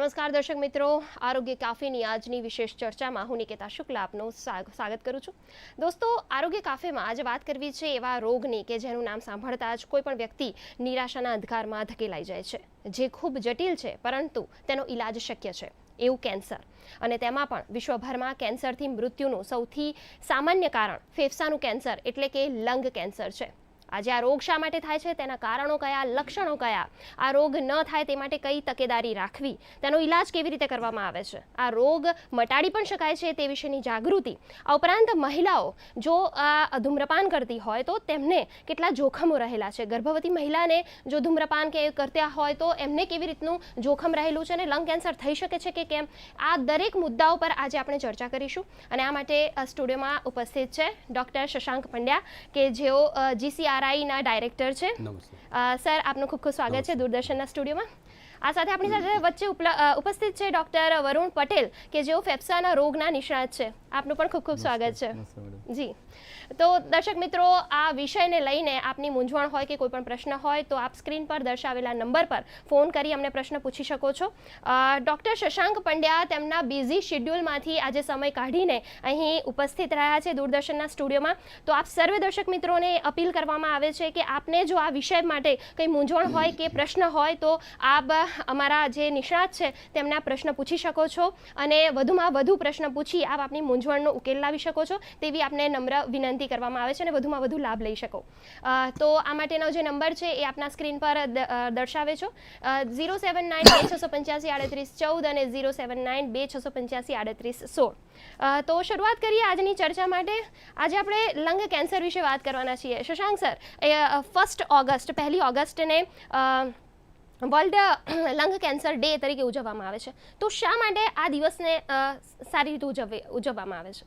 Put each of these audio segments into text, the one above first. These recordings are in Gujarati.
નમસ્કાર દર્શક મિત્રો. આરોગ્ય કાફેની આજની વિશેષ ચર્ચામાં હું નિકેતા શુક્લા આપનું સ્વાગ- સ્વાગત કરું છું. દોસ્તો, આરોગ્ય કાફેમાં આજે વાત કરવી છે એવા રોગની કે જેનું નામ સાંભળતા જ કોઈ પણ વ્યક્તિ નિરાશાના અંધકારમાં ધકેલાઈ જાય છે. જે ખૂબ જટિલ છે, પરંતુ તેનો ઈલાજ શક્ય છે. એવું કેન્સર. અને તેમાં પણ વિશ્વભરમાં કેન્સરથી મૃત્યુનું સૌથી સામાન્ય કારણ ફેફસાનું કેન્સર એટલે કે લંગ કેન્સર છે. આજે આ રોગ શા માટે થાય છે? તેના કારણો કયા? લક્ષણો કયા? આ રોગ ન થાય તે માટે કઈ તકેદારી રાખવી? તેનો ઈલાજ કેવી રીતે કરવામાં આવે છે? આ રોગ મટાડી પણ શકાય છે તે વિશેની જાગૃતિ. આ ઉપરાંત મહિલાઓ, જો આ ધૂમ્રપાન કરતી હોય તો તેમને કેટલા જોખમો રહેલા છે? ગર્ભવતી મહિલાને જો ધૂમ્રપાન કે કરતા હોય તો એમને કેવી રીતનું જોખમ રહેલું છે અને લંગ કેન્સર થઈ શકે છે કે કેમ? આ દરેક મુદ્દાઓ પર આજે આપણે ચર્ચા કરીશું. અને આ માટે સ્ટુડિયોમાં ઉપસ્થિત છે ડૉક્ટર શશાંક પંડ્યા, કે જેઓ જીસીઆરઆઈના ડાયરેક્ટર છે. સર આપનું ખૂબ ખૂબ સ્વાગત છે દૂરદર્શનના સ્ટુડિયોમાં. આ સાથે આપણી સાથે વચ્ચે ઉપસ્થિત છે ડૉક્ટર વરુણ પટેલ કે જેઓ ફેફસાના રોગના નિષ્ણાત છે. આપનું પણ ખૂબ ખૂબ સ્વાગત છે. જી. તો દર્શક મિત્રો, આ વિષયને લઈને આપની મૂંઝવણ હોય કે કોઈ પણ પ્રશ્ન હોય, તો આપ સ્ક્રીન પર દર્શાવેલા નંબર પર ફોન કરી અમને પ્રશ્ન પૂછી શકો છો. ડૉક્ટર શશાંક પંડ્યા તેમના બિઝી શેડ્યુલમાંથી આજે સમય કાઢીને અહીં ઉપસ્થિત રહ્યા છે દૂરદર્શનના સ્ટુડિયોમાં. તો આપ સર્વે દર્શક મિત્રોને અપીલ કરવામાં આવે છે કે આપને જો આ વિષય માટે કંઈ મૂંઝવણ હોય કે પ્રશ્ન હોય, તો આપ અમારા જે નિષ્ણાત છે તેમના પ્રશ્ન પૂછી શકો છો અને વધુમાં વધુ પ્રશ્ન પૂછી આપ આપની મૂંઝવણનો ઉકેલ લાવી શકો છો. તેવી આપને નમ્ર વિનંતી કરવામાં આવે છે અને વધુમાં વધુ લાભ લઈ શકો. તો આ માટેનો જે નંબર છે એ આપના સ્ક્રીન પર દર્શાવે છો. ઝીરો સેવન નાઇન બે છસો પંચ્યાસી આડત્રીસ ચૌદ અને ઝીરો સેવન નાઇન બે છસો પંચ્યાસી આડત્રીસ સોળ. તો શરૂઆત કરીએ આજની ચર્ચા માટે. આજે આપણે લંગ કેન્સર વિશે વાત કરવાના છીએ. શશાંક સર ફર્સ્ટ ઓગસ્ટ, પહેલી ઓગસ્ટને વર્લ્ડ લંગ કેન્સર ડે તરીકે ઉજવવામાં આવે છે. તો શા માટે આ દિવસને સારી રીતે ઉજવે ઉજવવામાં આવે છે?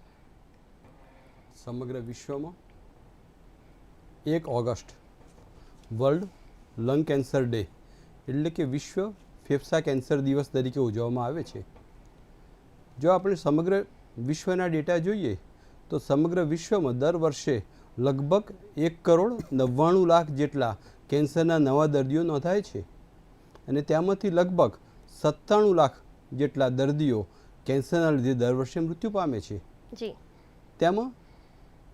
સમગ્ર વિશ્વમાં એક August world lung cancer day એટલે કે વિશ્વ ફેફસા કેન્સર દિવસ તરીકે ઉજવવામાં આવે છે. જો આપણે સમગ્ર વિશ્વના ડેટા જોઈએ તો સમગ્ર વિશ્વમાં દર વર્ષે લગભગ એક કરોડ નવ્વાણું લાખ જેટલા કેન્સરના નવા દર્દીઓ નોંધાય છે અને તેમાંથી લગભગ સત્તાણું લાખ જેટલા દર્દીઓ કેન્સરના લીધે દર વર્ષે મૃત્યુ પામે છે. તેમાં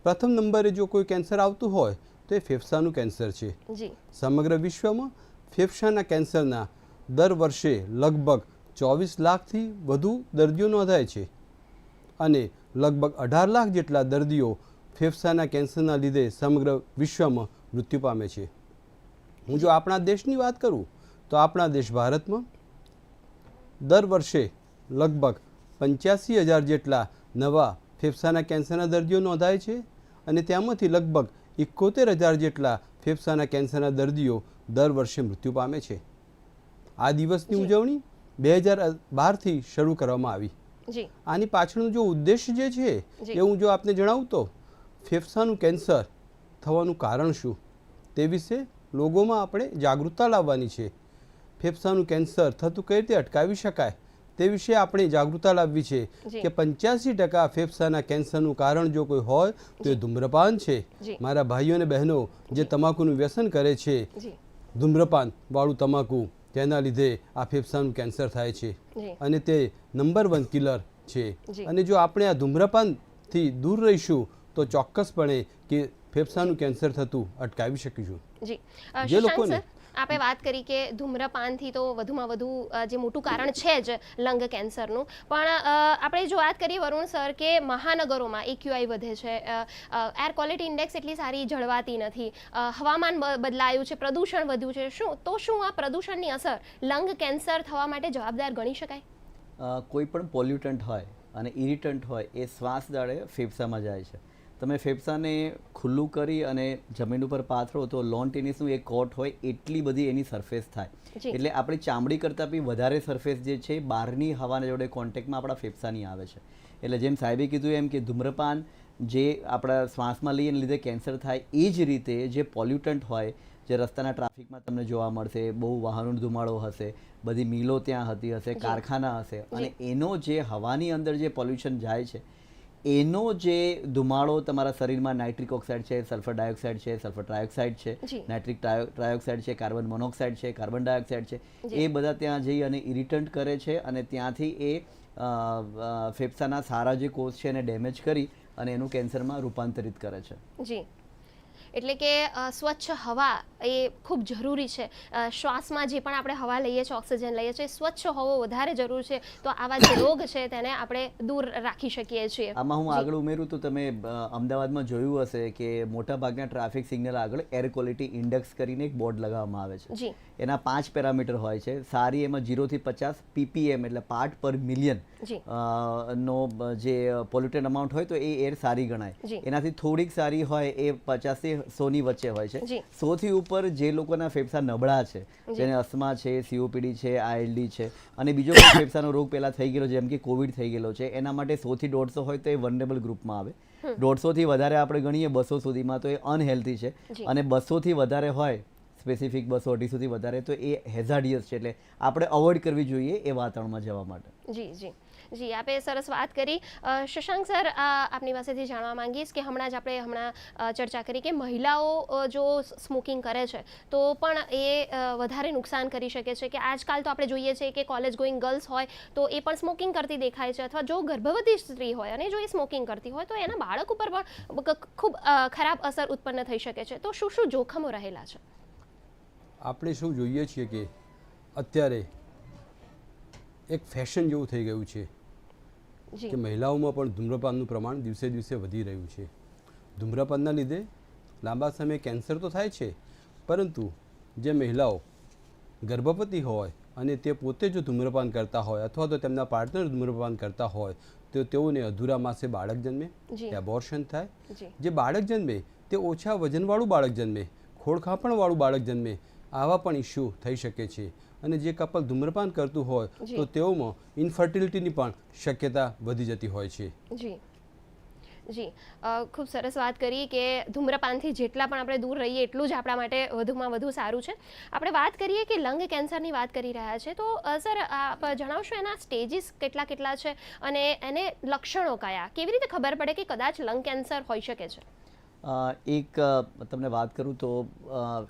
પ્રથમ નંબરે જો કોઈ કેન્સર આવતું હોય તો એ ફેફસાનું કેન્સર છે. સમગ્ર વિશ્વમાં ફેફસાના કેન્સરના દર વર્ષે લગભગ ચોવીસ લાખથી વધુ દર્દીઓ નોંધાય છે. અને લગભગ અઢાર લાખ જેટલા દર્દીઓ ફેફસાના કેન્સરના લીધે સમગ્ર વિશ્વમાં મૃત્યુ પામે છે. હું જો આપણા દેશની વાત કરું તો આપણા દેશ ભારતમાં દર વર્ષે લગભગ પંચ્યાસી હજાર જેટલા નવા ફેફસાના કેન્સરના દર્દીઓ નોંધાય છે અને તેમાંથી લગભગ એકોતેર હજાર જેટલા ફેફસાના કેન્સરના દર્દીઓ દર વર્ષે મૃત્યુ પામે છે. આ દિવસની ઉજવણી બે હજાર બારથી શરૂ કરવામાં આવી. આની પાછળનો જો ઉદ્દેશ જે છે. એ હું જો આપને જણાવું તો ફેફસાનું કેન્સર થવાનું કારણ શું? તે વિશે લોકોમાં આપણે જાગૃતતા લાવવાની છે. ફેફસાનું કેન્સર થતું કઈ રીતે અટકાવી શકાય? તે વિશે આપણે જાગૃતતા લાવવી છે કે પંચ્યાસી ટકા ફેફસાના કેન્સરનું કારણ જો કોઈ હોય તો એ ધૂમ્રપાન છે. મારા ભાઈઓ અને બહેનો જે તમાકુનું વ્યસન કરે છે ધૂમ્રપાન વાળું તમાકુ તેના લીધે આ ફેફસાનું કેન્સર થાય છે. અને તે નંબર વન કિલર છે. અને જો આપણે આ ધૂમ્રપાનથી દૂર રહીશું તો ચોક્કસપણે કે ફેફસાનું કેન્સર થતું અટકાવી શકીશું. જી. લોકોને- આપે વાત કરી કે ધૂમ્રપાનથી તો વધુમાં વધુ જે મોટું કારણ છે જ લંગ કેન્સરનું. પણ આપણે જો વાત કરીએ વરુણ સર કે મહાનગરોમાં એક્યુઆઈ વધે છે એર ક્વોલિટી ઇન્ડેક્સ એટલી સારી જળવાતી નથી હવામાન બદલાયું છે, પ્રદૂષણ વધ્યું છે, શું, તો શું આ પ્રદૂષણની અસર લંગ કેન્સર થવા માટે જવાબદાર ગણી શકાય? કોઈ પણ પોલ્યુટન્ટ હોય અને ઇરિટન્ટ હોય એ શ્વાસ દાડે ફેફસામાં જાય છે. તમે ફેફસાને ખુલ્લું કરી અને જમીન ઉપર પાથરો તો લોન ટેનિસનું એક કોટ હોય એટલી બધી એની સરફેસ થાય. એટલે આપણી ચામડી કરતાં બી વધારે સરફેસ જે છે બહારની હવાના જોડે કોન્ટેક્ટમાં આપણા ફેફસાની આવે છે. એટલે જેમ સાહેબે કીધું એમ કે ધૂમ્રપાન જે આપણા શ્વાસમાં લઈએ લીધે કેન્સર થાય એ જ રીતે જે પોલ્યુટન્ટ હોય જે રસ્તાના ટ્રાફિકમાં તમને જોવા મળશે બહુ વાહનોનો ધુમાડો હશે બધી મિલો ત્યાં હતી હશે કારખાના હશે અને એનો જે હવાની અંદર જે પોલ્યુશન જાય છે એનો જે ધુમાડો તમારા શરીરમાં નાઇટ્રિક ઓક્સાઇડ છે સલ્ફર ડાયોક્સાઇડ છે સલ્ફર ટ્રાયોક્સાઇડ છે. નાઇટ્રિક ટ્રાયોક્સાઇડ છે કાર્બન મોનોક્સાઇડ છે કાર્બન ડાયોક્સાઇડ છે એ બધા ત્યાં જઈ અને ઇરિટન્ટ કરે છે અને ત્યાંથી એ ફેફસાના સારા જે કોષ છે એને ડેમેજ કરી અને એનું કેન્સરમાં રૂપાંતરિત કરે છે. જી. એટલે કે સ્વચ્છ હવા એ ખૂબ જરૂરી છે. શ્વાસમાં જે પણ આપણે હવા લઈએ છીએ ઓક્સિજન લઈએ છીએ સ્વચ્છ હોવો વધારે જરૂર છે. તો આવા જે રોગ છે તેને આપણે દૂર રાખી શકીએ છીએ. આમાં હું આગળ ઉમેરું તો તમે અમદાવાદમાં જોયું હશે કે મોટા ભાગના ટ્રાફિક સિગ્નલ આગળ એર ક્વોલિટી ઇન્ડેક્સ કરીને એક બોર્ડ લગાવવામાં આવે છે. જી. એના પાંચ પેરામીટર હોય છે. સારી એમાં જીરોથી પચાસ પીપીએમ એટલે પાર્ટ પર મિલિયન નો જે પોલ્યુટેડ અમાઉન્ટ હોય તો એ એર સારી ગણાય. એનાથી થોડીક સારી હોય એ પચાસથી સોની વચ્ચે હોય છે. સોથી ઉપર જે લોકોના ફેફસા નબળા છે જેને અસ્થમા છે સીઓપીડી છે આઈએલડી છે અને બીજો કોઈ ફેફસાનો રોગ પહેલાં થઈ ગયેલો જેમ કે કોવિડ થઈ ગયેલો છે એના માટે સોથી દોઢસો હોય તો એ વનરેબલ ગ્રુપમાં આવે. દોઢસોથી વધારે આપણે ગણીએ બસો સુધીમાં તો એ અનહેલ્ધી છે. અને બસોથી વધારે હોય સ્પેસિફિક બસો અઢીસોથી વધારે તો એ હેઝાર્ડિયસ છે એટલે આપણે અવોઇડ કરવી જોઈએ એ વાતાવરણમાં જવા માટે. જી જી. જી, આપે સરસ વાત કરી. શશાંક સર આપની પાસેથી જાણવા માંગીશ કે હમણાં જ આપણે હમણાં ચર્ચા કરી કે મહિલાઓ જો સ્મોકિંગ કરે છે, તો પણ એ વધારે નુકસાન કરી શકે છે કે આજકાલ તો આપણે જોઈએ છીએ કે કોલેજ ગોઈંગ ગર્લ્સ હોય તો એ પણ સ્મોકિંગ કરતી દેખાય છે અથવા જો ગર્ભવતી સ્ત્રી હોય અને જો એ સ્મોકિંગ કરતી હોય તો એના બાળક ઉપર પણ ખૂબ ખરાબ અસર ઉત્પન્ન થઈ શકે છે. તો શું શું જોખમો રહેલા છે? આપણે શું જોઈએ છીએ કે અત્યારે એક ફેશન જેવું થઈ ગયું છે. કે મહિલાઓમાં પણ ધૂમ્રપાનનું પ્રમાણ દિવસે દિવસે વધી રહ્યું છે. ધૂમ્રપાનના લીધે લાંબા સમયે કેન્સર તો થાય છે પરંતુ જે મહિલાઓ ગર્ભવતી હોય અને તે પોતે જો ધૂમ્રપાન કરતા હોય અથવા તો તેમના પાર્ટનર ધૂમ્રપાન કરતા હોય તો તેઓને અધૂરા માસે બાળક જન્મે. એબોર્શન થાય. જે. બાળક જન્મે તે ઓછા વજનવાળું બાળક જન્મે ખોળખાપણવાળું બાળક જન્મે આવા પણ ઇસ્યુ થઈ શકે છે. અને જે કપલ ધૂમ્રપાન કરતું હોય તો તેઓમાં ઇન્ફર્ટિલિટીની પણ શક્યતા વધી જતી હોય છે. જી. જી. ખૂબ સરસ વાત કરી કે ધૂમ્રપાનથી જેટલા પણ આપણે દૂર રહીએ એટલું જ આપણા માટે વધુમાં વધુ સારું છે. આપણે વાત કરીએ કે લંગ કેન્સરની વાત કરી રહ્યા છે તો સર આપ જણાવશો એના સ્ટેજીસ કેટલા કેટલા છે અને એને લક્ષણો કયા? કેવી રીતે ખબર પડે કે કદાચ લંગ કેન્સર હોઈ શકે છે? એક તમને વાત કરું તો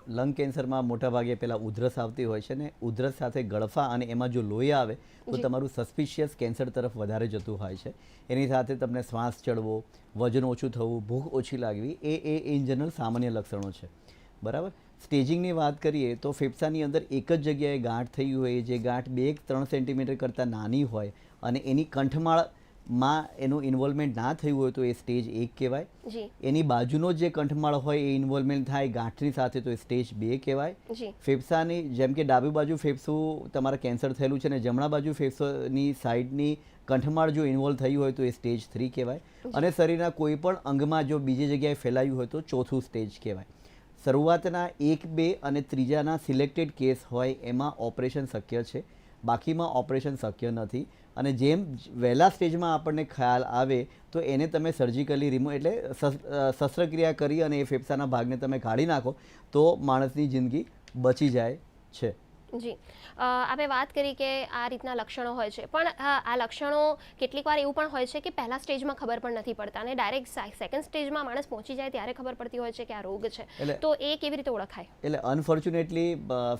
લંગ કેન્સરમાં મોટાભાગે પહેલાં ઉધરસ આવતી હોય છે ને ઉધરસ સાથે ગળફા અને એમાં જો લોહી આવે તો તમારું સસ્પિશિયસ કેન્સર તરફ વધારે જતું હોય છે. એની સાથે તમને શ્વાસ ચડવો વજન ઓછું થવું ભૂખ ઓછી લાગવી એ એ ઇન જનરલ સામાન્ય લક્ષણો છે. બરાબર? સ્ટેજિંગની વાત કરીએ તો ફેફસાની અંદર એક જ જગ્યાએ ગાંઠ થઈ હોય જે ગાંઠ બે ત્રણ સેન્ટીમીટર કરતાં નાની હોય અને એની કંઠમાળમાં એનું ઇન્વોલ્વમેન્ટ ના થયું હોય તો એ સ્ટેજ એક કહેવાય. એની બાજુનો જે કંઠમાળ હોય એ ઇન્વોલ્વમેન્ટ થાય ગાંઠની સાથે તો એ સ્ટેજ બે કહેવાય. ફેફસાની જેમ કે ડાબી બાજુ ફેફસું તમારા કેન્સર થયેલું છે અને જમણા બાજુ ફેફસાની સાઈડની કંઠમાળ જો ઇન્વોલ્વ થયું હોય તો એ સ્ટેજ થ્રી કહેવાય. અને શરીરના કોઈ પણ અંગમાં જો બીજી જગ્યાએ ફેલાયું હોય તો ચોથું સ્ટેજ કહેવાય. શરૂઆતના એક બે અને ત્રીજાના સિલેક્ટેડ કેસ હોય એમાં ઓપરેશન શક્ય છે. બાકીમાં ઓપરેશન શક્ય નથી. અને જેમ વહેલા સ્ટેજમાં આપણને ખ્યાલ આવે, તો એને તમે સર્જિકલી રિમૂવ એટલે શસ્ત્રક્રિયા કરી અને એ ફેફસાના ભાગને તમે કાઢી નાખો, તો માણસની જિંદગી બચી જાય છે. જી. આપણે વાત કરી કે આ રીતના લક્ષણો હોય છે. પણ આ લક્ષણો કેટલીક વાર એવું પણ હોય છે કે પહેલા સ્ટેજમાં ખબર પણ નથી પડતા અને ડાયરેક્ટ સેકન્ડ સ્ટેજમાં માણસ પહોંચી જાય ત્યારે ખબર પડતી હોય છે કે આ રોગ છે. તો એ કેવી રીતે ઓળખાય? એટલે અનફોર્ચ્યુનેટલી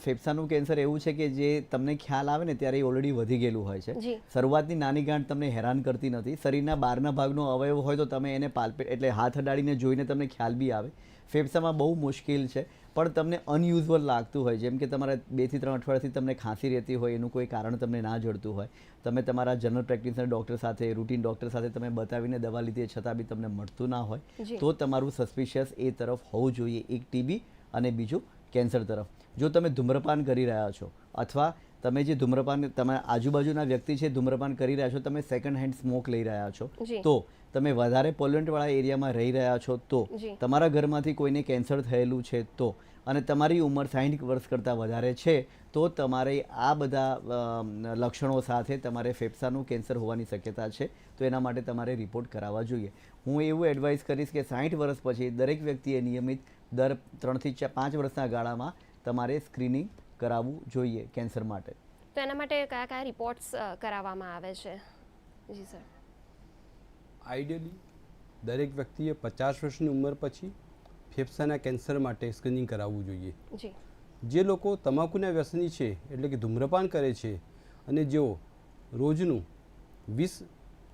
ફેફસાનું કેન્સર એવું છે કે જે તમને ખ્યાલ આવે ને ત્યારે એ ઓલરેડી વધી ગયેલું હોય છે. શરૂઆતની નાની ગાંઠ તમને હેરાન કરતી નથી. શરીરના બહારના ભાગનો અવયવ હોય તો તમે એને પાલ્પેટ એટલે હાથ અડાડીને જોઈને તમને ખ્યાલ બી આવે. ફેફસામાં બહુ મુશ્કેલ છે. પણ તમને અનયુઝ્યુઅલ લાગતું હોય જેમ કે તમારે બેથી ત્રણ અઠવાડિયાથી તમને ખાંસી રહેતી હોય એનું કોઈ કારણ તમને ના જડતું હોય તમે તમારા જનરલ પ્રેક્ટિશનર ડૉક્ટર સાથે રૂટીન ડૉક્ટર સાથે તમે બતાવીને દવા લીધી છતાં બી તમને મળતું ના હોય તો તમારું સસ્પિશિયસ એ તરફ હોવું જોઈએ એક ટીબી અને બીજું કેન્સર તરફ. જો તમે ધૂમ્રપાન કરી રહ્યા છો અથવા તમે જે ધૂમ્રપાન તમારા આજુબાજુના વ્યક્તિ છે ધૂમ્રપાન કરી રહ્યા છો તમે સેકન્ડ હેન્ડ સ્મોક લઈ રહ્યા છો તો તમે વધારે પોલ્યુન્ટવાળા એરિયામાં રહી રહ્યા છો તો તમારા ઘરમાંથી કોઈને કેન્સર થયેલું છે તો અને તમારી ઉંમર સાઠ વર્ષ કરતાં વધારે છે તો તમારે આ બધા લક્ષણો સાથે તમારે ફેફસાનું કેન્સર હોવાની શક્યતા છે તો એના માટે તમારે રિપોર્ટ કરાવવા જોઈએ. હું એવું એડવાઇસ કરીશ કે સાઠ વર્ષ પછી દરેક વ્યક્તિએ નિયમિત દર ત્રણથી ચાર પાંચ વર્ષના ગાળામાં તમારે સ્ક્રીનિંગ કરાવવું જોઈએ કેન્સર માટે. તો એના માટે કયા કયા રિપોર્ટ્સ કરાવવામાં આવે છે? જી સર. આઈડિયલી દરેક વ્યક્તિએ પચાસ વર્ષની ઉંમર પછી ફેફસાના કેન્સર માટે સ્ક્રીનિંગ કરાવવું જોઈએ. જે. લોકો તમાકુના વ્યસની છે એટલે કે ધૂમ્રપાન કરે છે અને જેઓ રોજનું વીસ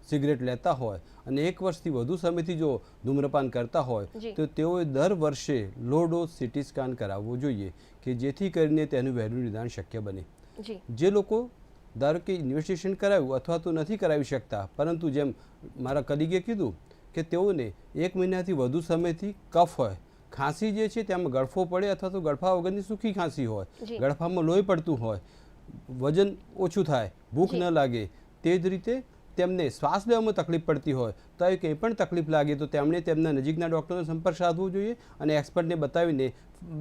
સિગરેટ લેતા હોય અને એક વર્ષથી વધુ સમયથી જો ધૂમ્રપાન કરતા હોય તો તેઓએ દર વર્ષે લો ડોઝ સિટી સ્કેન કરાવવો જોઈએ કે જેથી કરીને તેનું વહેલું નિદાન શક્ય બને. જે લોકો ધારો કે ઇન્વેસ્ટિગેશન કરાવ્યું અથવા તો નથી કરાવી શકતા પરંતુ જેમ મારા કલીગે કીધું કે તેઓને એક મહિનાથી વધુ સમયથી કફ હોય ખાંસી જે છે તેમાં ગળફો પડે અથવા તો ગળફા વગરની સૂકી ખાંસી હોય. ગળફામાં લોહી પડતું હોય વજન ઓછું થાય ભૂખ ન લાગે તે જ રીતે તેમને શ્વાસ લેવામાં તકલીફ પડતી હોય તો આવી કંઈ પણ તકલીફ લાગે તો તેમણે તેમના નજીકના ડૉક્ટરનો સંપર્ક સાધવો જોઈએ અને એક્સપર્ટને બતાવીને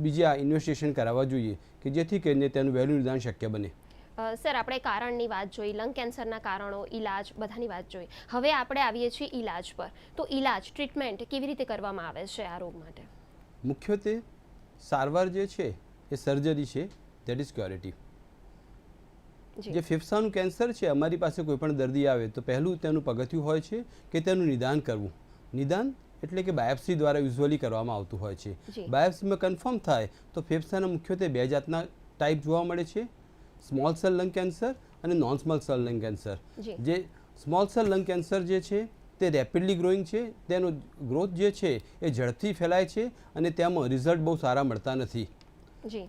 બીજા ઇન્વેસ્ટિગેશન કરાવવા જોઈએ કે જેથી કરીને તેનું વહેલું નિદાન શક્ય બને. સર આપણે કારણની વાત જોઈ લંગ કેન્સરના કારણો ઈલાજ બધાની વાત જોઈ. હવે આપણે આવીએ છીએ ઈલાજ પર. તો ઈલાજ ટ્રીટમેન્ટ કેવી રીતે કરવામાં આવે છે આ રોગ માટે? મુખ્યત્વે સારવાર જે છે એ સર્જરી છે દેટ ઇઝ ક્યોરેટિવ જે. ફેફસાનું કેન્સર છે અમારી પાસે કોઈ પણ દર્દી આવે તો પહેલું તેનું પગથિયું હોય છે કે તેનું નિદાન કરવું. નિદાન એટલે કે બાયોપ્સી દ્વારા યુઝ્યુઅલી કરવામાં આવતું હોય છે. બાયોપ્સીમાં કન્ફર્મ થાય તો ફેફસાના મુખ્યત્વે બે જાતના ટાઈપ જોવા મળે છે. સ્મોલ સેલ લંગ કેન્સર અને non small cell lung cancer જે સ્મોલ સેલ લંગ કેન્સર જે છે તે રેપિડલી ગ્રોઈંગ છે તેનો ગ્રોથ જે છે એ ઝડપથી ફેલાય છે અને તેમાં રિઝલ્ટ બહુ સારા મળતા નથી.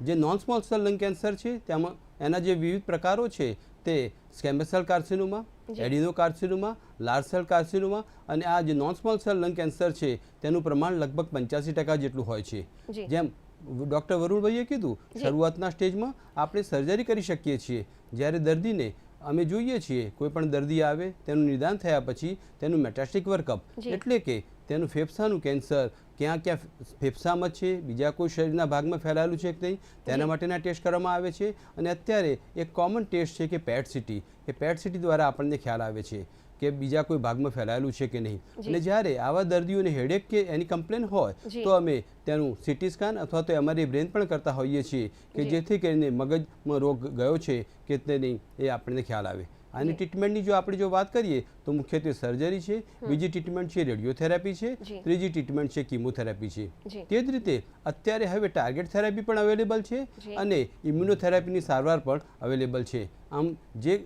જે. Non small cell lung cancer છે તેમાં એના જે વિવિધ પ્રકારો છે તે squamous cell carcinoma. Adenocarcinoma large cell carcinoma અને આ જે non small cell lung cancer છે તેનું પ્રમાણ લગભગ પંચ્યાસી ટકા જેટલું હોય છે. જેમ ડૉક્ટર વરુણભાઈએ કીધું શરૂઆતના સ્ટેજમાં આપણે સર્જરી કરી શકીએ છીએ જ્યારે દર્દીને અમે જોઈએ છીએ કોઈ પણ દર્દી આવે તેનું નિદાન થયા પછી તેનું મેટાસ્ટિક વર્કઅપ એટલે કે તેનું ફેફસાનું કેન્સર ક્યાં ક્યાં ફેફસામાં છે બીજા કોઈ શરીરના ભાગમાં ફેલાયેલું છે કે નહીં તેના માટેના ટેસ્ટ કરવામાં આવે છે. અને અત્યારે એક કોમન ટેસ્ટ છે કે પેટ સિટી એ પેટ સિટી દ્વારા આપણને ખ્યાલ આવે છે. કે બીજા કોઈ ભાગમાં ફેલાયેલું છે કે નહીં. અને જ્યારે આવા દર્દીઓને હેડેક કે એની કમ્પ્લેન હોય તો અમે તેનું સિટી સ્કેન અથવા તો એમઆરઆઈ બ્રેન પણ કરતા હોઈએ છીએ કે જેથી કરીને મગજમાં રોગ ગયો છે કે તે નહીં એ આપણને ખ્યાલ આવે. આની ટ્રીટમેન્ટની જો આપણે જો વાત કરીએ તો મુખ્યત્વે સર્જરી છે બીજી ટ્રીટમેન્ટ છે રેડિયોથેરાપી છે ત્રીજી ટ્રીટમેન્ટ છે કિમોથેરાપી છે. તે જ રીતે અત્યારે હવે ટાર્ગેટ થેરાપી પણ અવેલેબલ છે. અને ઇમ્યુનોથેરાપીની સારવાર પણ અવેલેબલ છે. આમ જે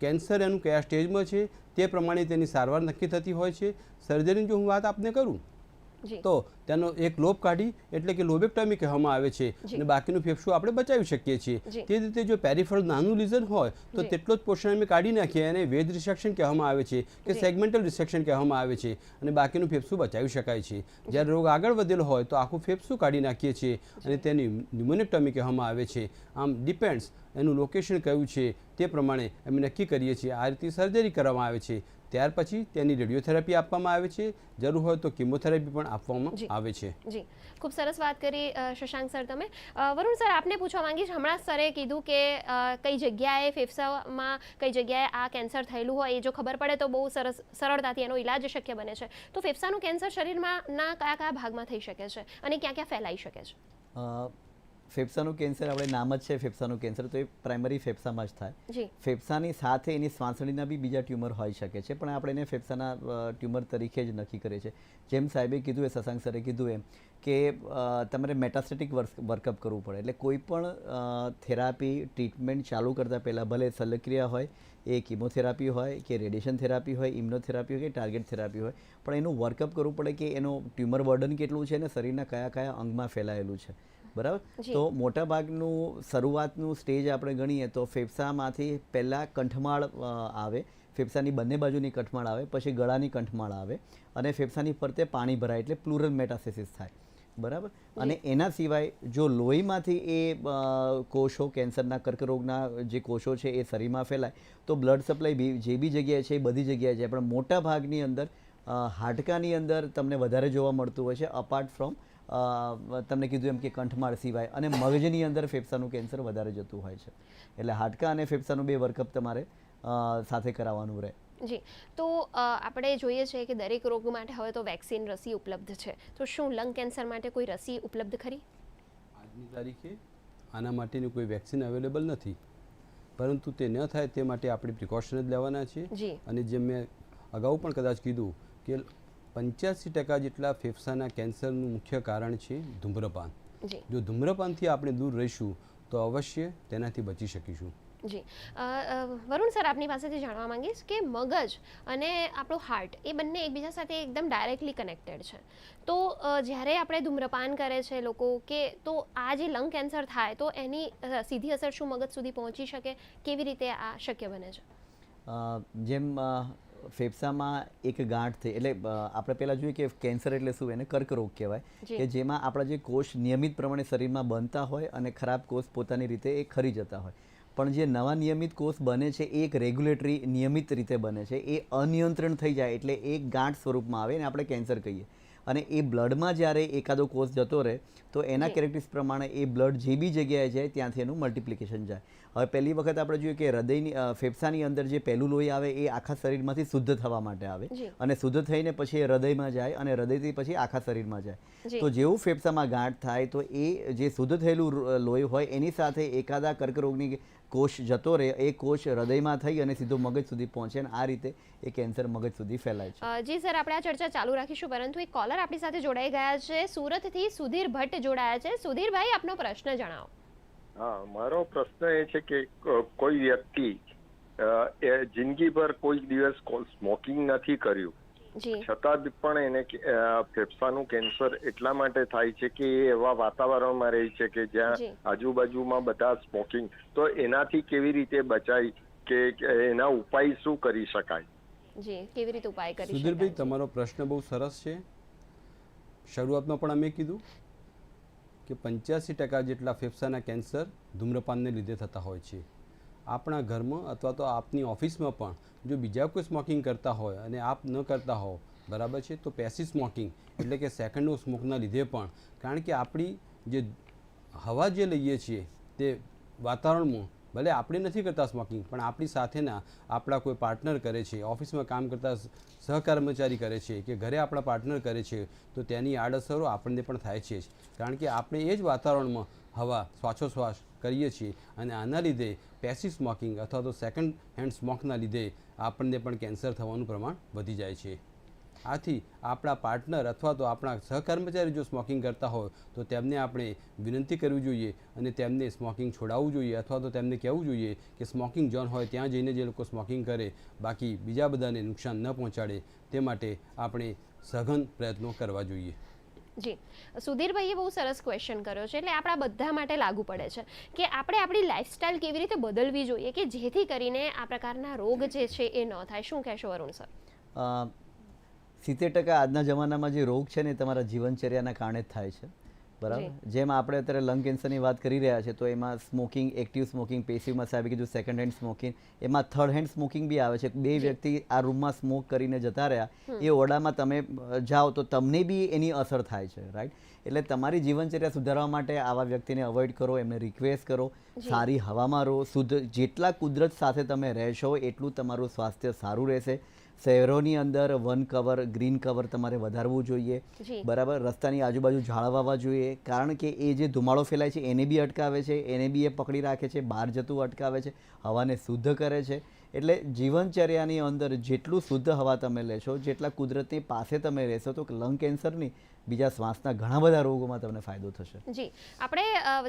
કેન્સર એનું કયા સ્ટેજમાં છે તે પ્રમાણે તેની સારવાર નક્કી થતી હોય છે. સર્જરીની જો હું વાત આપને કરું તો તેનો એક લોબ કાઢી એટલે કે લોબેક્ટોમી કહેવામાં આવે છે. અને બાકીનું ફેફસું આપણે બચાવી શકીએ છીએ. તે રીતે જો પેરિફરલ નાનું લીઝન હોય તો તેટલો જ પોર્શન અમે કાઢી નાખીએ અને વેદ રિસેક્શન કહેવામાં આવે છે કે સેગમેન્ટલ રિસેક્શન કહેવામાં આવે છે અને બાકીનું ફેફસું બચાવી શકાય છે. જ્યારે રોગ આગળ વધેલો હોય તો આખું ફેફસું કાઢી નાખીએ છીએ અને તેની ન્યુમોનેક્ટોમી કહેવામાં આવે છે. આમ ડિપેન્ડ્સ એનું લોકેશન કયું છે તે પ્રમાણે અમે નક્કી કરીએ છીએ. આ રીતે સર્જરી કરવામાં આવે છે. ત્યાર પછી તેની રેડિયોથેરાપી આપવામાં આવે છે. જરૂર હોય તો કિમોથેરાપી પણ આપવામાં આવે છે. જી. ખૂબ સરસ વાત કરી શશાંક સર તમે. વરુણ સર આપને પૂછવા માંગીશ હમણાં સરે કીધું કે કઈ જગ્યાએ ફેફસામાં કઈ જગ્યાએ આ કેન્સર થયેલું હોય એ જો ખબર પડે તો બહુ સરસ સરળતાથી એનો ઇલાજ શક્ય બને છે. તો ફેફસાનું કેન્સર શરીરમાં ના કયા કયા ભાગમાં થઈ શકે છે અને ક્યાં ક્યાં ફેલાઈ શકે છે? અ, ફેફસાનું કેન્સર આપણે નામ જ છે ફેફસાનું કેન્સર તો એ પ્રાઇમરી ફેફસામાં જ થાય. ફેફસાની સાથે એની શ્વાસણીના બી બીજા ટ્યુમર હોઈ શકે છે પણ આપણે એને ફેફસાના ટ્યુમર તરીકે જ નક્કી કરીએ છીએ. જેમ સાહેબે કીધું એ શશાંક સરે કીધું એમ કે તમારે મેટાસ્ટેટિક વર્કઅપ કરવું પડે. એટલે કોઈ પણ થેરાપી ટ્રીટમેન્ટ ચાલુ કરતાં પહેલાં ભલે શલ્યક્રિયા હોય એ કિમોથેરાપી હોય કે રેડિયેશન થેરાપી હોય ઇમ્યુનોથેરાપી હોય કે ટાર્ગેટ થેરાપી હોય પણ એનું વર્કઅપ કરવું પડે કે એનો ટ્યુમર બર્ડન કેટલું છે અને શરીરના કયા કયા અંગમાં ફેલાયેલું છે. બરાબર? તો મોટાભાગનું શરૂઆતનું સ્ટેજ આપણે ગણીએ તો ફેફસામાંથી પહેલાં કંઠમાળ આવે. ફેફસાની બંને બાજુની કંઠમાળ આવે પછી ગળાની કંઠમાળ આવે અને ફેફસાની ફરતે પાણી ભરાય એટલે પ્લુરલ મેટાસિસિસ થાય. બરાબર? અને એના સિવાય જો લોહીમાંથી એ કોષો કેન્સરના કર્કરોગના જે કોષો છે એ શરીરમાં ફેલાય તો બ્લડ સપ્લાય બી જે બી જગ્યાએ છે એ બધી જગ્યાએ છે. પણ મોટા ભાગની અંદર હાડકાની અંદર તમને વધારે જોવા મળતું હોય છે અપાર્ટ ફ્રોમ તમને કીધું એમ કે કંઠમાળ સિવાય. અને મગજની અંદર ફેફસાનું કેન્સર વધારે જતું હોય છે. એટલે હાડકા અને ફેફસાનું બે વર્કઅપ તમારે સાથે કરાવવાનું રહે. જી. તો આપણે જોઈએ છીએ કે દરેક રોગ માટે હવે તો વેક્સિન રસી ઉપલબ્ધ છે. તો શું લંગ કેન્સર માટે કોઈ રસી ઉપલબ્ધ ખરી? આજની તારીખે આના માટેની કોઈ વેક્સિન અવેલેબલ નથી. પરંતુ તે ન થાય તે માટે આપણે પ્રિકોશન જ લેવાના છે જી. અને જેમ મેં અગાઉ પણ કદાચ કીધું કે પંચ્યાસી ટકા જેટલા ફેફસાના કેન્સરનું મુખ્ય કારણ છે ધૂમ્રપાન. જી. જો ધૂમ્રપાનથી આપણે દૂર રહીશું તો અવશ્ય તેનાથી બચી શકીશું. જી. વરુણ સર આપની પાસેથી જાણવા માંગીશ કે મગજ અને આપણું હાર્ટ એ બંને એકબીજા સાથે એકદમ ડાયરેક્ટલી કનેક્ટેડ છે. તો જ્યારે આપણે ધૂમ્રપાન કરે છે લોકો કે તો આ જે લંગ કેન્સર થાય તો એની સીધી અસર શું મગજ સુધી પહોંચી શકે? કેવી રીતે આ શક્ય બને છે? જેમ ફેફસામાં એક ગાંઠ થઈ એટલે આપણે પહેલાં જોઈએ કે કેન્સર એટલે શું એને કર્કરોગ કહેવાય. કે જેમાં આપણા જે કોષ નિયમિત પ્રમાણે શરીરમાં બનતા હોય અને ખરાબ કોષ પોતાની રીતે એ ખરી જતા હોય. પણ જે નવા નિયમિત કોષ બને છે એ એક રેગ્યુલેટરી નિયમિત રીતે બને છે. એ અનિયંત્રણ થઈ જાય એટલે એ ગાંઠ સ્વરૂપમાં આવે ને આપણે કેન્સર કહીએ. અને એ બ્લડમાં જ્યારે એકાદો કોષ જતો રહે તો એના જી. કેરેક્ટર્સ પ્રમાણે એ બ્લડ જે બી જગ્યાએ જાય ત્યાંથી એનું મલ્ટિપ્લિકેશન જાય. હવે પહેલી વખત આપણે જોઈએ કે હૃદયની ફેફસાની અંદર જે પહેલું લોહી આવે એ આખા શરીરમાંથી શુદ્ધ થવા માટે આવે. અને શુદ્ધ થઈને પછી એ હૃદયમાં જાય અને હૃદયથી પછી આખા શરીરમાં જાય. તો જેવું ફેફસામાં ગાંઠ થાય તો એ જે શુદ્ધ થયેલું લોહી હોય એની સાથે એકાદા કર્કરોગની કોષ જતો રહે એ કોષ હૃદયમાં થઈ અને સીધો મગજ સુધી પહોંચે અને આ રીતે એ કેન્સર મગજ સુધી ફેલાય છે. જી સર આપણે આ ચર્ચા ચાલુ રાખીશું પરંતુ એક કોલર આપણી સાથે જોડાઈ ગયા છે. સુરતથી સુધીર ભટ્ટ જોડાયા છે. સુધીરભાઈ આપનો પ્રશ્ન જણાવો. હા મારો પ્રશ્ન એ છે કે કોઈ વ્યક્તિ એ જિંદગીભર કોઈ દિવસ સ્મોકિંગ નથી કર્યું. છતાં પણ એને કે- ફેફસાનું કેન્સર એટલા માટે થાય છે કે એ એવા વાતાવરણમાં રહે છે કે જ્યાં આજુબાજુમાં બધા સ્મોકિંગ. તો એનાથી કેવી રીતે બચાય કે કે એના ઉપાય શું કરી શકાય? જી કેવી રીતે ઉપાય કરી સુધીરભાઈ તમારો પ્રશ્ન બહુ સરસ છે. શરૂઆતમાં પણ અમે કીધું કે પંચ્યાસી ટકા જેટલા ફેફસાના કેન્સર ધૂમ્રપાનને લીધે થતા હોય છે. આપણા ઘરમાં અથવા તો આપની ઓફિસમાં પણ જો બીજા કોઈ સ્મોકિંગ કરતા હોય અને આપ ન કરતા હોવ, બરાબર છે? તો પેસિવ સ્મોકિંગ એટલે કે સેકન્ડો સ્મોકના લીધે પણ. કારણ કે આપણી જે હવા જે લઈએ છીએ તે વાતાવરણમાં ભલે આપણે નથી કરતા સ્મોકિંગ પણ આપણી સાથેના આપણા કોઈ પાર્ટનર કરે છે, ઓફિસમાં કામ કરતા સહકર્મચારી કરે છે કે ઘરે આપણા પાર્ટનર કરે છે, તો તેની આડઅસરો આપણને પણ થાય છે કારણ કે આપણે એ જ વાતાવરણમાં હવા, શ્વાસોશ્વાસ કરીએ છીએ અને આના લીધે પેસિવ સ્મોકિંગ અથવા તો સેકન્ડ હેન્ડ સ્મોકના લીધે આપણને પણ કેન્સર થવાનું પ્રમાણ વધી જાય છે. આથી આપણા પાર્ટનર અથવા તો આપણા સહકર્મચારી જો સ્મોકિંગ કરતા હોય, તો તેમને આપણે વિનંતી કરવી જોઈએ અને તેમને સ્મોકિંગ છોડાવવું જોઈએ અથવા તો તેમને કહેવું જોઈએ કે સ્મોકિંગ ઝોન હોય ત્યાં જઈને જે લોકો સ્મોકિંગ કરે, બાકી બીજા બધાને નુકસાન ન પહોંચાડે, તે માટે આપણે સઘન પ્રયત્નો કરવા જોઈએ. જી. સુધીરભાઈએ બહુ સરસ ક્વેશ્ચન કર્યો છે, એટલે આપણા બધા માટે લાગુ પડે છે કે આપણે આપણી લાઇફસ્ટાઇલ કેવી રીતે બદલવી જોઈએ કે જેથી કરીને આ પ્રકારના રોગ જે છે એ ન થાય. શું કહેશો વરુણ સર? સિત્તેર ટકા આજના જમાનામાં જે રોગ છે ને તમારા જીવનચર્યાના કારણે જ થાય છે. બરાબર? જેમ આપણે અત્યારે લંગ કેન્સરની વાત કરી રહ્યા છે તો એમાં સ્મોકિંગ એક્ટિવ સ્મોકિંગ પેસિવમાં સાહેબ કીધું સેકન્ડ હેન્ડ સ્મોકિંગ એમાં થર્ડ હેન્ડ સ્મોકિંગ બી આવે છે. બે વ્યક્તિ આ રૂમમાં સ્મોક કરીને જતા રહ્યા એ ઓરડામાં તમે જાઓ તો તમને બી એની અસર થાય છે રાઈટ એટલે તમારી જીવનચર્યા સુધારવા માટે આવા વ્યક્તિને અવોઇડ કરો એમને રિક્વેસ્ટ કરો. સારી હવામાં રહો. શુદ્ધ જેટલા કુદરત સાથે તમે રહેશો એટલું તમારું સ્વાસ્થ્ય સારું રહેશે. શહેરોની અંદર વન કવર ગ્રીન કવર તમારે વધારવું જોઈએ. બરાબર? રસ્તાની આજુબાજુ ઝાડ વાવવા જોઈએ. કારણ કે એ જે ધુમાડો ફેલાય છે એને બી અટકાવે છે એને બી એ પકડી રાખે છે બહાર જતું અટકાવે છે હવાને શુદ્ધ કરે છે. એટલે જીવનચર્યાની અંદર જેટલું શુદ્ધ હવા તમે લેશો જેટલા કુદરતની પાસે તમે રહેશો તો લંગ કેન્સરની બીજા શ્વાસના ઘણા બધા રોગોમાં તમને ફાયદો થશે. જી. આપણે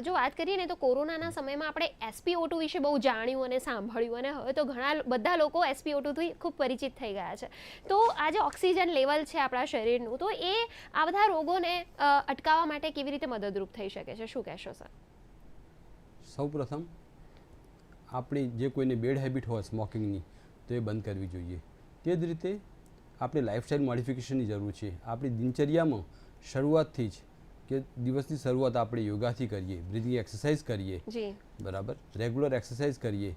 જો વાત કરીએ ને તો કોરોનાના સમયમાં આપણે એસપીઓ વિશે બહુ જાણ્યું અને સાંભળ્યું અને હવે તો ઘણા બધા લોકો એસપીઓ ટુથી ખૂબ પરિચિત થઈ ગયા છે. તો આ જે ઓક્સિજન લેવલ છે આપણા શરીરનું તો એ આ બધા રોગોને અટકાવવા માટે કેવી રીતે મદદરૂપ થઈ શકે છે? શું કહેશો સર? સૌપ્રથમ આપણી જે કોઈને બેડ હેબિટ હોય સ્મોકિંગની તો એ બંધ કરવી જોઈએ. તે જ રીતે આપણે લાઇફસ્ટાઈલ મોડિફિકેશનની જરૂર છે. આપણી દિનચર્યામાં શરૂઆતથી જ કે દિવસની શરૂઆત આપણે યોગાથી કરીએ બ્રિથિંગ એક્સરસાઇઝ કરીએ બરાબર? રેગ્યુલર એક્સરસાઇઝ કરીએ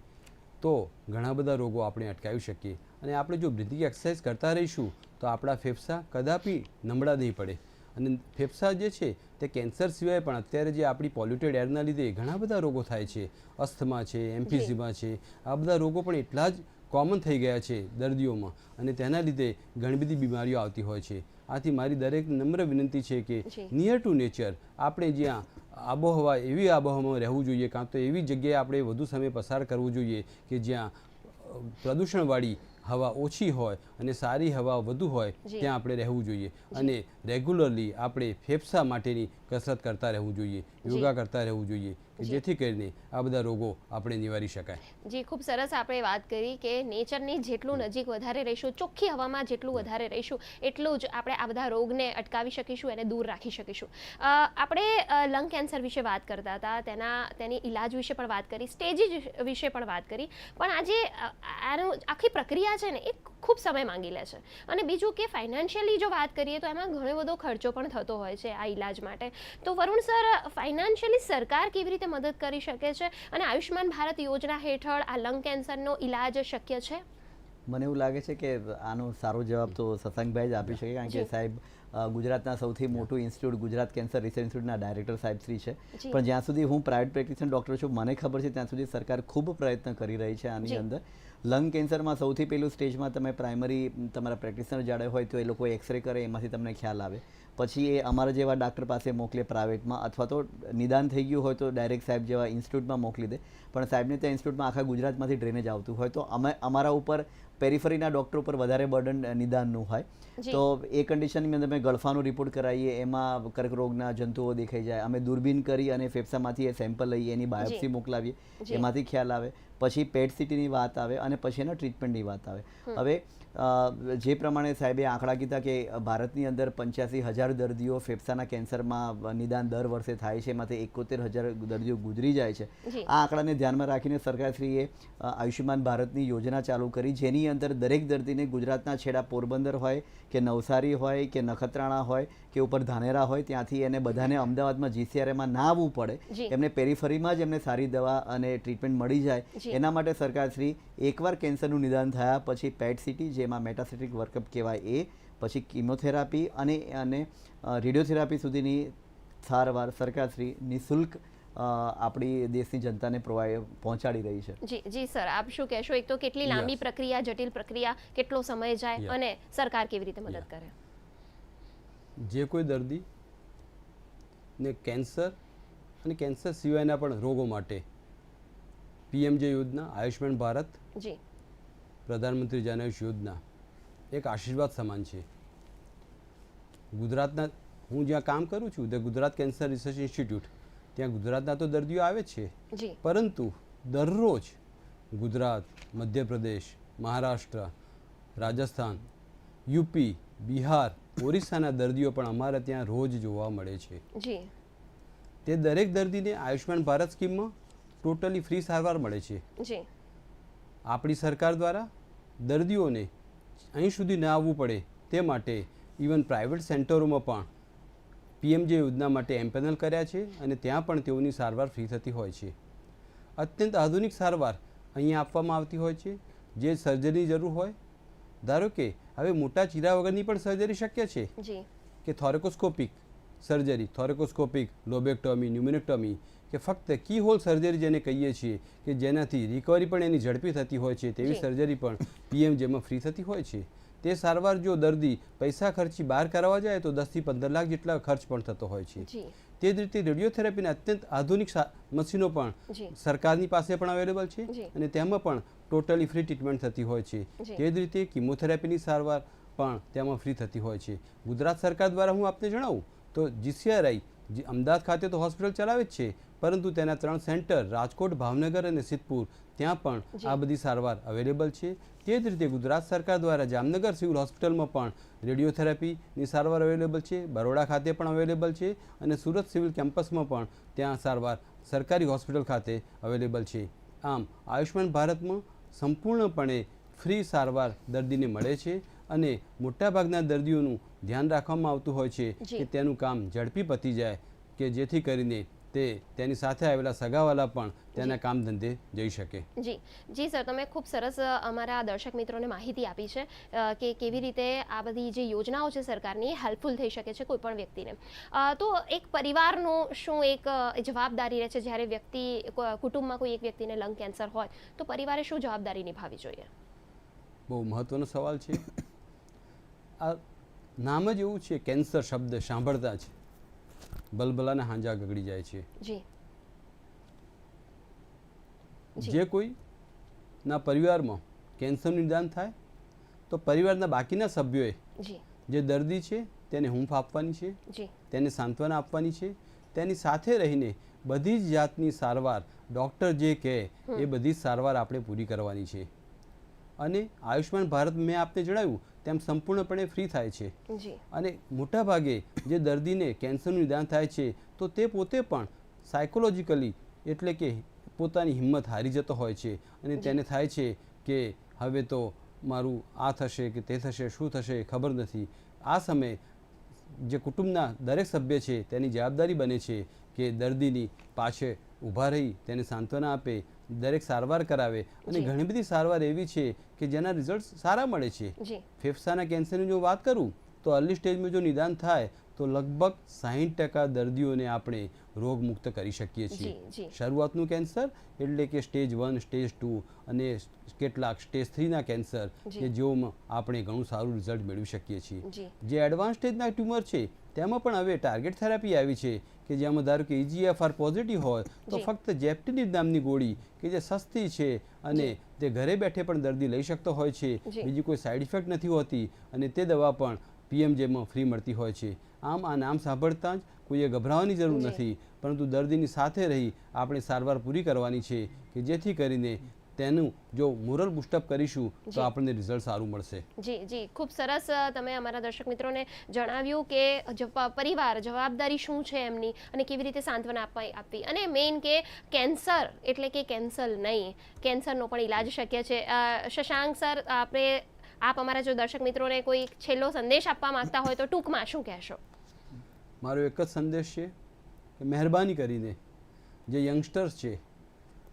તો ઘણા બધા રોગો આપણે અટકાવી શકીએ. અને આપણે જો બ્રિથિંગ એક્સરસાઇઝ કરતા રહીશું તો આપણા ફેફસા કદાપી નબળા નહીં પડે. અને ફેફસા જે છે તે કેન્સર સિવાય પણ અત્યારે જે આપણી પોલ્યુટેડ એરના લીધે ઘણા બધા રોગો થાય છે. અસ્થમા છે એમ્ફિઝિમા છે આ બધા રોગો પણ એટલા જ કોમન થઈ ગયા છે દર્દીઓમાં અને તેના લીધે ઘણી બધી બીમારીઓ આવતી હોય છે. આથી મારી દરેક નમ્ર વિનંતી છે કે નિયર ટુ નેચર આપણે જ્યાં આબોહવા એવી આબોહવામાં રહેવું જોઈએ કાં તો એવી જગ્યાએ આપણે વધુ સમય પસાર કરવો જોઈએ કે જ્યાં પ્રદૂષણવાળી હવા ઓછી હોય અને સારી હવા વધુ હોય ત્યાં આપણે રહેવું જોઈએ. અને રેગ્યુલરલી આપણે ફેફસા માટેની કસરત કરતા રહેવું જોઈએ યોગા કરતા રહેવું જોઈએ કે જેથી કરીને આ બધા રોગો આપણે નિવારી શકાય. જી ખૂબ સરસ આપણે વાત કરી કે નેચરની જેટલું નજીક વધારે રહીશું ચોખ્ખી હવામાં જેટલું વધારે રહીશું એટલું જ આપણે આ બધા રોગને અટકાવી શકીશું એને દૂર રાખી શકીશું. આપણે લંગ કેન્સર વિશે વાત કરતા હતા તેના તેની ઇલાજ વિશે પણ વાત કરી સ્ટેજીસ વિશે પણ વાત કરી પણ આજે આનું આખી પ્રક્રિયા છે ને એ ખૂબ સમય માંગી લે છે. અને બીજું કે ફાઇનાન્શિયલી જો વાત કરીએ તો એમાં ઘણો બધો ખર્ચો પણ થતો હોય છે આ ઇલાજ માટે. તો વરુણ સર ફાઇનાન્શિયલી સરકાર કેવી રીતે મદદ કરી શકે છે? અને આયુષ્માન ભારત યોજના હેઠળ આ લંગ કેન્સરનો ઇલાજ શક્ય છે? મને એવું લાગે છે કે આનો સારો જવાબ તો સત્સંગભાઈ જ આપી શકે કારણ કે સાહેબ ગુજરાતના સૌથી મોટું ઇન્સ્ટિટ્યૂટ ગુજરાત કેન્સર રિસર્ચ ઇન્સ્ટિટ્યૂટના ડાયરેક્ટર સાહેબ શ્રી છે. પણ જ્યાં સુધી હું પ્રાઇવેટ પ્રેક્ટિશનર ડૉક્ટર છું મને ખબર છે ત્યાં સુધી સરકાર ખૂબ પ્રયત્ન કરી રહી છે આની અંદર. લંગ કેન્સરમાં સૌથી પહેલું સ્ટેજમાં તમે પ્રાઇમરી તમારા પ્રેક્ટિશનર જાડે હોય તો એ લોકો એક્સરે કરે એમાંથી તમને ખ્યાલ આવે. પછી એ અમારા જેવા ડાક્ટર પાસે મોકલે પ્રાઇવેટમાં અથવા તો નિદાન થઈ ગયું હોય તો ડાયરેક્ટ સાહેબ જેવા ઇન્સ્ટિટ્યૂટમાં મોકલી દે. પણ સાહેબને ત્યાં ઇન્સ્ટિટ્યૂટમાં આખા ગુજરાતમાંથી ડ્રેનેજ આવતું હોય તો અમે અમારા ઉપર પેરિફરીના ડૉક્ટર ઉપર વધારે બર્ડન નિદાનનું હોય. તો એ કન્ડિશનની અંદર અમે ગળફાનો રિપોર્ટ કરાવીએ એમાં કર્કરોગના જંતુઓ દેખાઈ જાય. અમે દૂરબીન કરી અને ફેફસામાંથી એ સેમ્પલ લઈએ એની બાયોપ્સી મોકલાવીએ. એમાંથી ખ્યાલ આવે. પછી પેટ સિટીની વાત આવે અને પછી એના ટ્રીટમેન્ટની વાત આવે. હવે જે પ્રમાણે સાહેબે આંકડા કીધા કે ભારતની અંદર પંચ્યાસી હજાર દર્દીઓ ફેફસાના કેન્સરમાં નિદાન દર વર્ષે થાય છે એમાંથી એકોતેર હજાર દર્દીઓ ગુજરી જાય છે. આ આંકડાને ધ્યાનમાં રાખીને સરકારશ્રીએ આયુષ્યમાન ભારતની યોજના ચાલુ કરી જેની અંદર દરેક દર્દીને ગુજરાતના છેડા પોરબંદર હોય કે નવસારી હોય કે નખત્રાણા હોય કે ઉપર ધાનેરા હોય ત્યાંથી એને બધાને અમદાવાદમાં જીસીઆરએમાં ના આવવું પડે. એમને પેરીફરીમાં જ એમને સારી દવા અને ટ્રીટમેન્ટ મળી જાય. એના માટે સરકારશ્રી એકવાર કેન્સરનું નિદાન થયા પછી પેટ સિટી જેમાં મેટાસિટિક વર્કઅપ કહેવાય એ પછી કિમોથેરાપી અને અને રેડિયોથેરાપી સુધીની સારવાર સરકારશ્રી નિઃશુલ્ક આપણી દેશની જનતાને પ્રોવાઈડ પહોંચાડી રહી છે. જી જી સર આપ શું કહેશો? એક તો કેટલી લાંબી પ્રક્રિયા જટિલ પ્રક્રિયા કેટલો સમય જાય અને સરકાર કેવી રીતે મદદ કરે? જે કોઈ દર્દી ને કેન્સર અને કેન્સર સિવાયના પણ રોગો માટે પીએમજે યોજના આયુષ્યમાન ભારત જી. પ્રધાનમંત્રી જનઆયુષ યોજના. એક આશીર્વાદ સમાન છે. ગુજરાતના હું જ્યાં કામ કરું છું the Gujarat cancer research institute ત્યાં ગુજરાતના તો દર્દીઓ આવે જ છે. પરંતુ દરરોજ ગુજરાત મધ્યપ્રદેશ મહારાષ્ટ્ર રાજસ્થાન યુપી બિહાર ઓરિસ્સાના દર્દીઓ પણ અમારા ત્યાં રોજ જોવા મળે છે. તે દરેક દર્દીને આયુષ્યમાન ભારત સ્કીમમાં ટોટલી ફ્રી સારવાર મળે છે. આપણી સરકાર દ્વારા દર્દીઓને અહીં સુધી ન આવવું પડે તે માટે ઇવન પ્રાઇવેટ સેન્ટરોમાં પણ પીએમજે યોજના માટે એમ્પેનલ કર્યા છે અને ત્યાં પણ તેઓની સારવાર ફ્રી થતી હોય છે. અત્યંત આધુનિક સારવાર અહીંયા આપવામાં આવતી હોય છે જે સર્જરીની જરૂર હોય. ધારો કે હવે મોટા ચીરા વગરની પણ સર્જરી શક્ય છે? કે થોરેકોસ્કોપિક સર્જરી થોરેકોસ્કોપિક લોબેક્ટોમી ન્યુમિનેક્ટોમી કે ફક્ત કી હોલ સર્જરી જેને કહીએ છીએ કે જેનાથી રિકવરી પણ એની ઝડપી થતી હોય છે તેવી સર્જરી પણ પીએમજેમાં ફ્રી થતી હોય છે. તે સારવાર જો દર્દી પૈસા ખર્ચી બહાર કરાવવા જાય તો દસથી પંદર લાખ જેટલા ખર્ચ પણ થતો હોય છે. તે જ રીતે રેડિયોથેરાપીના અત્યંત આધુનિક મશીનો પણ સરકારની પાસે પણ અવેલેબલ છે અને તેમાં પણ ટોટલી ફ્રી ટ્રીટમેન્ટ થતી હોય છે. તે જ રીતે કિમોથેરાપીની સારવાર પણ તેમાં ફ્રી થતી હોય છે. ગુજરાત સરકાર દ્વારા હું આપને જણાવું તો જીસીઆરઆઈ જે અમદાવાદ ખાતે તો હોસ્પિટલ ચલાવે જ છે પરંતુ તેના ત્રણ સેન્ટર રાજકોટ ભાવનગર અને સિદ્ધપુર ત્યાં પણ આ બધી સારવાર અવેલેબલ છે. તે જ રીતે ગુજરાત સરકાર દ્વારા જામનગર સિવિલ હોસ્પિટલમાં પણ રેડિયોથેરાપીની સારવાર અવેલેબલ છે બરોડા ખાતે પણ અવેલેબલ છે અને સુરત સિવિલ કેમ્પસમાં પણ ત્યાં સારવાર સરકારી હોસ્પિટલ ખાતે અવેલેબલ છે. આમ આયુષ્યમાન ભારતમાં સંપૂર્ણપણે ફ્રી સારવાર દર્દીને મળે છે. અને મોટાભાગના દર્દીઓનું ધ્યાન રાખવામાં આવતું હોય છે. કે તેનું કામ ઝડપી પતી જાય કે જેથી કરીને તે તેની સાથે આવેલા સગાવાલા પણ તેના કામ ધંધે જઈ શકે. જી. જી સર તમે ખૂબ સરસ અમારા દર્શક મિત્રોને માહિતી આપી છે કે કેવી રીતે આ બધી જે યોજનાઓ છે સરકારની હેલ્પફુલ થઈ શકે છે કોઈ પણ વ્યક્તિને તો એક પરિવારનો શું એક જવાબદારી રહે છે? જ્યારે વ્યક્તિ કુટુંબમાં કોઈ એક વ્યક્તિને લંગ કેન્સર હોય તો પરિવારે શું જવાબદારી નિભાવી જોઈએ? બહુ મહત્વનો સવાલ છે. આ નામ જ એવું છે કેન્સર શબ્દ સાંભળતા જ. બલબલાને હાંજા ગગડી જાય છે. જી. કોઈ ના પરિવારમાં કેન્સરનું નિદાન થાય તો પરિવારના બાકીના સભ્યોએ જે. દર્દી છે તેને હુંફ આપવાની છે તેને સાંત્વના આપવાની છે તેની સાથે રહીને બધી જ જાતની સારવાર ડૉક્ટર જે કહે એ બધી જ સારવાર આપણે પૂરી કરવાની છે. અને આયુષ્યમાન ભારત મેં આપને જણાવ્યું તેમ સંપૂર્ણપણે ફ્રી થાય છે. અને મોટાભાગે જે દર્દીને કેન્સરનું નિદાન થાય છે તો તે પોતે પણ સાયકોલોજીકલી એટલે કે પોતાની હિંમત હારી જતો હોય છે. અને તેને થાય છે કે હવે તો મારું આ થશે કે તે થશે શું થશે ખબર નથી. આ સમયે જે કુટુંબના દરેક સભ્ય છે તેની જવાબદારી બને છે કે દર્દીની પાછળ ઊભા રહી તેને સાંત્વના આપે દરેક સારવાર કરાવે અને ઘણી બધી સારવાર એવી છે કે જેના રિઝલ્ટ સારા મળે છે. ફેફસાના કેન્સરની જો વાત કરું તો અર્લી સ્ટેજમાં જો નિદાન થાય તો લગભગ સાહીઠ ટકા દર્દીઓને આપણે રોગમુક્ત કરી શકીએ છીએ. શરૂઆતનું કેન્સર એટલે કે સ્ટેજ વન સ્ટેજ ટુ અને કેટલાક સ્ટેજ થ્રીના કેન્સર કે જેઓમાં આપણે ઘણું સારું રિઝલ્ટ મેળવી શકીએ છીએ. જે. એડવાન્સ સ્ટેજના ટ્યુમર છે તેમાં પણ હવે ટાર્ગેટ થેરાપી આવી છે. કે જેમાં ધારો કે ઇજીએફઆર પોઝિટિવ હોય તો. ફક્ત જેપ્ટિનિબ નામની ગોળી કે જે સસ્તી છે અને જી. તે ઘરે બેઠે પણ દર્દી લઈ શકતો હોય છે. બીજી કોઈ સાઈડ ઇફેક્ટ નથી હોતી અને તે દવા પણ પીએમજેમાં ફ્રી મળતી હોય છે. આમ આ નામ સાંભળતા જ કોઈએ ગભરાવાની જરૂર નથી. પરંતુ દર્દીની સાથે રહી આપણે સારવાર પૂરી કરવાની છે કે જેથી કરીને તેનું જો મોરલ બુસ્ટઅપ કરીશું તો આપણને રિઝલ્ટ સારું મળશે. જી જી. ખૂબ સરસ તમે અમારા દર્શક મિત્રોને જણાવ્યું કે પરિવાર જવાબદારી શું છે એમની અને કેવી રીતે સાંત્વના આપવા આપવી. અને મેઇન કે કેન્સર એટલે કે કેન્સર નહીં. કેન્સરનો પણ ઈલાજ શક્ય છે. શશાંક સર આપણે આપ અમારા જો દર્શક મિત્રોને કોઈ છેલ્લો સંદેશ આપવા માંગતા હોય તો ટૂંકમાં શું કહેશો? મારો એક જ સંદેશ છે કે મહેરબાની કરીને જે યંગસ્ટર્સ છે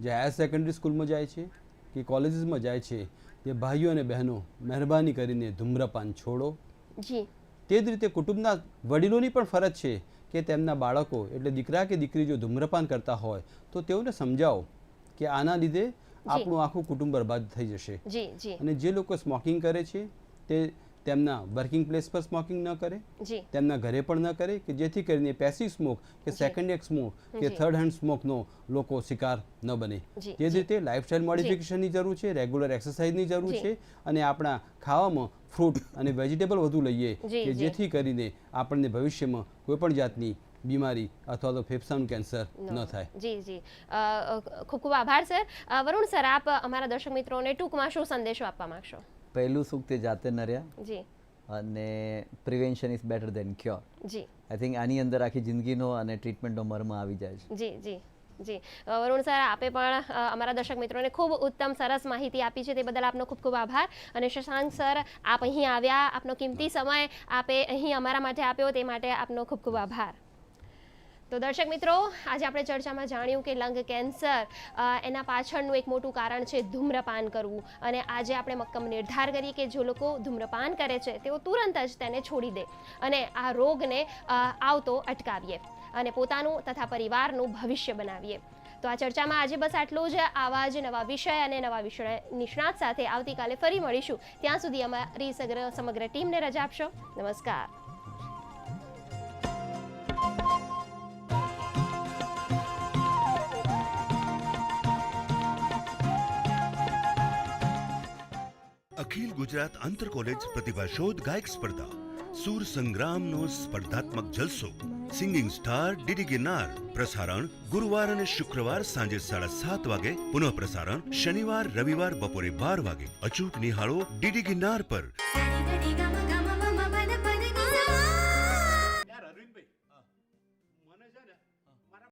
જે હાયર સેકન્ડરી સ્કૂલમાં જાય છે કે કોલેજીસમાં જાય છે તે ભાઈઓ અને બહેનો મહેરબાની કરીને ધૂમ્રપાન છોડો. જી. તે જ રીતે કુટુંબના વડીલોની પણ ફરજ છે કે તેમના બાળકો એટલે દીકરા કે દીકરી જો ધૂમ્રપાન કરતા હોય તો તેઓને સમજાવો કે આના લીધે આપણું આખું કુટુંબ બરબાદ થઈ જશે. અને જે લોકો સ્મોકિંગ કરે છે તે તેમના વર્કિંગ પ્લેસ પર સ્મોકિંગ ન કરે તેમના ઘરે પણ ન કરે કે જેથી કરીને પેસિવ સ્મોક કે સેકન્ડ હેન્ડ સ્મોક કે થર્ડ હેન્ડ સ્મોકનો લોકો શિકાર ન બને. જે. રીતે લાઇફસ્ટાઇલ મોડિફિકેશનની જરૂર છે રેગ્યુલર એક્સરસાઇઝની જરૂર છે અને આપણા ખાવામાં ફ્રૂટ અને વેજીટેબલ વધુ લઈએ કે જેથી કરીને આપણને ભવિષ્યમાં કોઈ પણ જાતની બીમારી અથવા તો ફેફસાનું કેન્સર ન થાય. જી જી. ખૂબ ખૂબ આભાર સર. વરુણ સર આપ અમારા દર્શક મિત્રોને ટૂંકમાં શું સંદેશો આપવા માંગશો? પહેલું સુખ તે જાતે ન રહ્યા જી. અને prevention is better than cure G. I think આની અંદર આખી જિંદગીનો અને ટ્રીટમેન્ટનો મર્મ આવી જાય છે. જી જી જી. વરુણ સર આપે પણ અમારા દર્શક મિત્રોને ખૂબ ઉત્તમ સરસ માહિતી આપી છે તે બદલ આપનો ખૂબ ખૂબ આભાર. અને શશાંક સર આપ અહીં આવ્યા આપનો કિંમતી સમય આપે અહીં અમારા માટે આપ્યો તે માટે આપનો ખૂબ ખૂબ આભાર. તો દર્શક મિત્રો, આજે આપણે ચર્ચામાં જાણ્યું કે લંગ કેન્સર એના પાછળનું એક મોટું કારણ છે ધૂમ્રપાન કરવું. અને આજે આપણે મક્કમ નિર્ધાર કરીએ કે જો લોકો ધૂમ્રપાન કરે છે, તેઓ તુરંત જ તેને છોડી દે અને આ રોગને આવતો અટકાવીએ અને પોતાનું તથા પરિવારનું ભવિષ્ય બનાવીએ. તો આ ચર્ચામાં આજે બસ આટલું જ. આવા જ નવા વિષય અને નવા વિષય નિષ્ણાત સાથે આવતીકાલે ફરી મળીશું. ત્યાં સુધી અમારી સગ્ર, સમગ્ર ટીમને રજા આપશો. નમસ્કાર. અખિલ ગુજરાત આંતર કોલેજ પ્રતિભા શોધ ગાયક સ્પર્ધા. સૂર સંગ્રામનો સ્પર્ધાત્મક જલસો. Singing star DD Girnar. પ્રસારણ ગુરુવાર અને શુક્રવાર સાંજે સાડા સાત વાગે. પુનઃ પ્રસારણ શનિવાર રવિવાર બપોરે બાર વાગે. અચૂક નિહાળો ડીડી ગિરનાર પર.